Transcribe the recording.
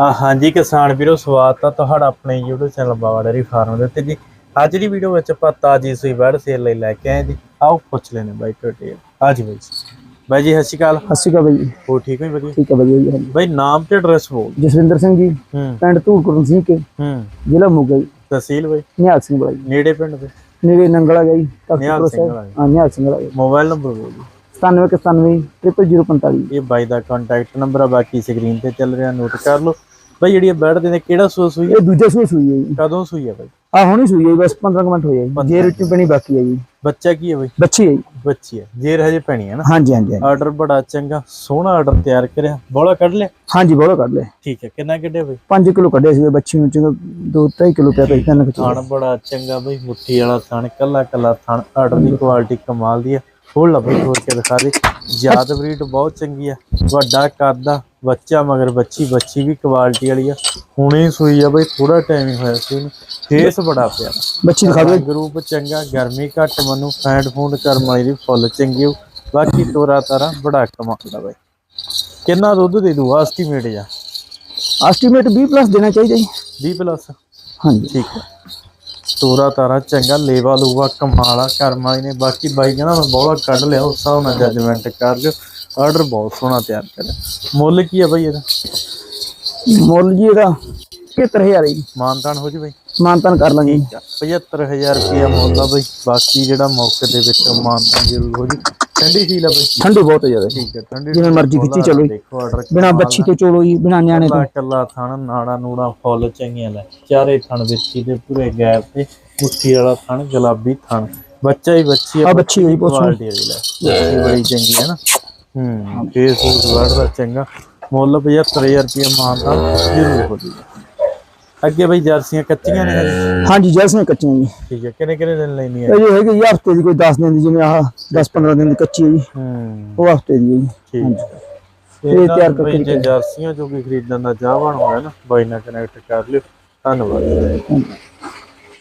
ਹਾਂਜੀ ਕਿਸਾਨ ਵੀਰੋ ਸਵਾਗਤ ਆ ਤੁਹਾਡਾ ਆਪਣੇ YouTube channel Bawa dairy farm ਦੇ ਉੱਤੇ ਜੀ। ਅੱਜ ਦੀ ਵੀਡੀਓ ਵਿੱਚ ਆਪਾਂ ਤਾਜੀ ਸੂਈ ਬੈੜ ਸੇਲ ਲਈ ਲੈ ਕੇ ਆਏ ਜੀ। ਆਓ ਪੁੱਛ ਲੈਣੇ ਬਾਈ ਟੋਟੇ ਹਾਂਜੀ ਬਾਈ ਜੀ। ਬਾਈ ਜੀ ਸਤਿ ਸ਼੍ਰੀ ਅਕਾਲ। ਸਤਿ ਸ਼੍ਰੀ ਅਕਾਲ ਬਾਈ ਜੀ। ਹੋ ਠੀਕ ਹੋ ਜੀ ਵਧੀਆ? ਠੀਕ ਹੈ ਵਧੀਆ ਜੀ। ਬਾਈ ਨਾਮ ਤੇ ਐਡਰੈਸ ਬੋਲ। ਜਸਵਿੰਦਰ ਸਿੰਘ ਜੀ ਪਿੰਡ ਧੂੜਕੁਰਨ ਸਿੰਘ ਕੇ ਹੂੰ। ਜ਼ਿਲ੍ਹਾ ਮੋਗਾ ਜੀ। ਤਹਿਸੀਲ ਬਾਈ? ਨਿਹਾਲ ਸਿੰਘ ਜੀ। ਨੇੜੇ ਪਿੰਡ ਦੇ? ਨੇੜੇ ਨੰਗਲਾ ਤਖਤਪੁਰ ਨਿਹਾਲ ਸਿੰਘ। ਹਾਂ ਨਿਹਾਲ ਸਿੰਘ ਮੋਬਾਈਲ ਨੰਬਰ ਬੋਲ ਜੀ। 97 0045 ਇਹ ਬਾਈ ਦਾ ਕੰਟੈਕਟ ਨੰਬਰ ਆ ਬਾਕੀ ਸਕਰੀਨ ਤੇ ਚੱਲ ਰਿਹਾ ਨੋਟ ਕਰ ਲਓ। ਬਾਈ ਜਿਹੜੀ ਇਹ ਬੈੜ ਦੇ ਨੇ ਕਿਹੜਾ ਸੂਆ ਸੂਈ? ਇਹ ਦੂਜੇ ਸੂਏ ਸੂਈ ਹੈ ਜੀ। ਕਦੋਂ ਸੂਈ ਆ ਬਾਈ? ਆ ਹੁਣੀ ਸੂਈ ਹੈ ਜੀ, ਬਸ 15 ਕੁ ਮਿੰਟ ਹੋਏ ਜੀ। ਜੇ ਰੋਟੀ ਪੈਣੀ ਬਾਕੀ ਹੈ ਜੀ। ਬੱਚਾ ਕੀ ਹੈ ਬਾਈ? ਬੱਚੀ ਹੈ ਜੀ। ਬੱਚੀ ਹੈ। ਜੇਰ ਹਜੇ ਪੈਣੀ ਹੈ ਨਾ? ਹਾਂਜੀ ਹਾਂਜੀ ਹਾਂਜੀ। ਆਰਡਰ ਬੜਾ ਚੰਗਾ ਸੋਹਣਾ ਆਰਡਰ ਤਿਆਰ ਕਰਿਆ। ਬੋਲਾ ਕੱਢ ਲਿਆ? ਹਾਂਜੀ ਬਹੁਤ ਕੱਢ ਲਿਆ। ਠੀਕ ਹੈ ਕਿੰਨਾ ਕੱਢਿਆ ਬਈ? 5 ਕਿਲੋ ਕੱਢਿਆ ਸੀ ਬੱਚੀ ਨੂੰ ਚੰਗਾ 2-3 ਕਿਲੋ ਪਿਆ ਪਈ ਤਿੰਨ ਕਿਲੋ। ਥਣ ਬੜਾ ਚੰਗਾ ਬਈ ਮੁੱਠੀ ਵਾਲਾ ਥਣ ਕੱਲਾ ਕੱਲਾ ਥਣ। ਆਰਡਰ ਦੀ ਕੁਆਲਿਟੀ ਕਮਾਲ ਦੀ ਆ ਹੋਰ ਲੱਭੀ ਹੋਰ ਕੇ ਦਿਖਾ ਦੇ। ਯਾਦ ਬਰੀਡ ਬਹੁਤ ਚੰਗੀ ਆ ਵੱਡਾ ਕੱਦ ਆ ਬੱਚਾ ਮਗਰ ਬੱਚੀ ਬੱਚੀ ਵੀ ਕੁਆਲਿਟੀ ਵਾਲੀ ਆ। ਹੁਣੇ ਸੂਈ ਆ ਬਈ ਥੋੜਾ ਟਾਈਮ ਹੀ ਹੋਇਆ ਸੀ ਇਹਨੂੰ ਫੇਸ ਬੜਾ ਪਿਆ। ਬੱਚੀ ਦਿਖਾ ਦਿਓ। ਗਰੂਪ ਚੰਗਾ ਗਰਮੀ ਘੱਟ ਮਨੂੰ ਫੈਂਡ ਫੂਡ ਕਰਮ ਵਾਲੀ ਦੀ ਫੁੱਲ ਚੰਗੀ ਓ। ਬਾਕੀ ਤੋਰਾ ਤਾਰਾ ਬੜਾ ਕਮਾਲ ਦਾ ਬਈ। ਕਿੰਨਾ ਦੁੱਧ ਦੇ ਦੂ? ਐਸਟੀਮੇਟ ਜਾ ਐਸਟੀਮੇਟ 20 ਪਲੱਸ ਦੇਣਾ ਚਾਹੀਦਾ ਜੀ। 20 ਪਲੱਸ ਹਾਂਜੀ। ਠੀਕ ਹੈ ਤੋਰਾ ਤਾਰਾ ਚੰਗਾ ਲੇਵਾ ਲੂਵਾ ਕਮਾਲਾ ਕਰਮ ਵਾਲੀ ਨੇ। ਬਾਕੀ ਬਾਈ ਕਹਿੰਦਾ ਮੈਂ ਬੋਲਾ ਕੱਢ ਲਿਆ ਉਸ ਹਿਸਾਬ ਨਾਲ ਜੱਜਮੈਂਟ ਕਰ ਲਿਓ ਆਰਡਰ ਬਹੁਤ ਸੋਹਣਾ ਤਿਆਰ ਕਰਿਆ ਮੁੱਲ ਕੀ ਆ ਬਈ ਇਹਦਾ? ਮੁੱਲ ਜੀ ਇਹਦਾ 75000 ਜੀ। ਮਾਨਤਾਨ ਹੋ ਜੀ ਬਈ? ਮਾਨਤਨ ਕਰ ਲਾਂਗੇ ਜੀ। 75000 ਰੁਪਇਆ ਮੁੱਲ ਆ ਬਈ। ਬਾਕੀ ਜਿਹੜਾ ਮੌਕੇ ਦੇ ਵਿੱਚ ਮਾਨਤਾਨ ਜ਼ਰੂਰ ਹੋ ਜੀ। ਠੰਡੀ ਫੀਲ ਆ ਬਈ। ਠੰਡੀ ਬਹੁਤ ਜ਼ਿਆਦਾ। ਠੀਕ ਹੈ ਠੰਡੀ ਜਿਵੇਂ ਮਰਜ਼ੀ ਖਿੱਚੀ ਚਲੋ ਜੀ। ਦੇਖੋ ਆਰਡਰ ਬਿਨਾ ਬੱਚੀ ਤੋਂ ਚੋਲੋ ਜੀ ਬਿਨਾ ਨਿਆਣੇ ਤੋਂ। ਕੱਲਾ ਥਣ ਨਾੜਾ ਨੂੜਾ ਫੁੱਲ ਚੰਗੀਆਂ ਲੈ ਚਾਰੇ ਥਣ ਵਿੱਚੀ ਦੇ ਪੂਰੇ ਗੈਪ ਤੇ ਮੁੱਠੀ ਵਾਲਾ ਥਣ ਗੁਲਾਬੀ ਥਣ। ਬੱਚਾ ਹੀ ਬੱਚੀ ਆ ਬੱਚੀ ਹੋਈ ਪੁੱਛੋ ਬੜੀ ਚੰਗੀ ਹੈ ਨਾ। ਹੂੰ ਫੇਸ ਫੂਸ ਵੜਦਾ ਚੰਗਾ। ਮੁੱਲ 75000 ਰੁਪਏ ਮਾਨਦਾ ਜ਼ਰੂਰ ਹੋ ਜੂਗਾ ਅੱਗੇ ਬਈ ਜਰਸੀਆਂ ਕੱਚੀਆਂ ਨੇ ਹਜੇ? ਹਾਂਜੀ ਜੈਸਮੀਨ ਕੱਚੀਆਂ ਜੀ। ਠੀਕ ਹੈ ਕਿੰਨੇ ਕਿੰਨੇ ਦਿਨ ਲੈਣੀ ਹੈ? ਇਹ ਜੋ ਹੈਗੀ ਜੀ ਹਫ਼ਤੇ ਦੀ ਕੋਈ 10 ਦਿਨ ਦੀ ਜਿਵੇਂ ਆਹ 10 15 ਦਿਨ ਦੀ ਕੱਚੀ ਹੈ ਜੀ। ਹੂੰ। ਉਹ ਹਫ਼ਤੇ ਦੀ ਹੈ ਜੀ ਠੀਕ ਹੈ। ਇਹ ਇਹ ਤਿਆਰ ਕਰਕੇ ਕਰਕੇ ਜਰਸੀਆਂ ਜੋ ਵੀ ਖਰੀਦਣ ਦਾ ਚਾਹਵਾਨ ਹੋਇਆ ਨਾ ਬਾਈ ਨਾਲ ਕਨੈਕਟ ਕਰ ਲਿਓ। ਧੰਨਵਾਦ।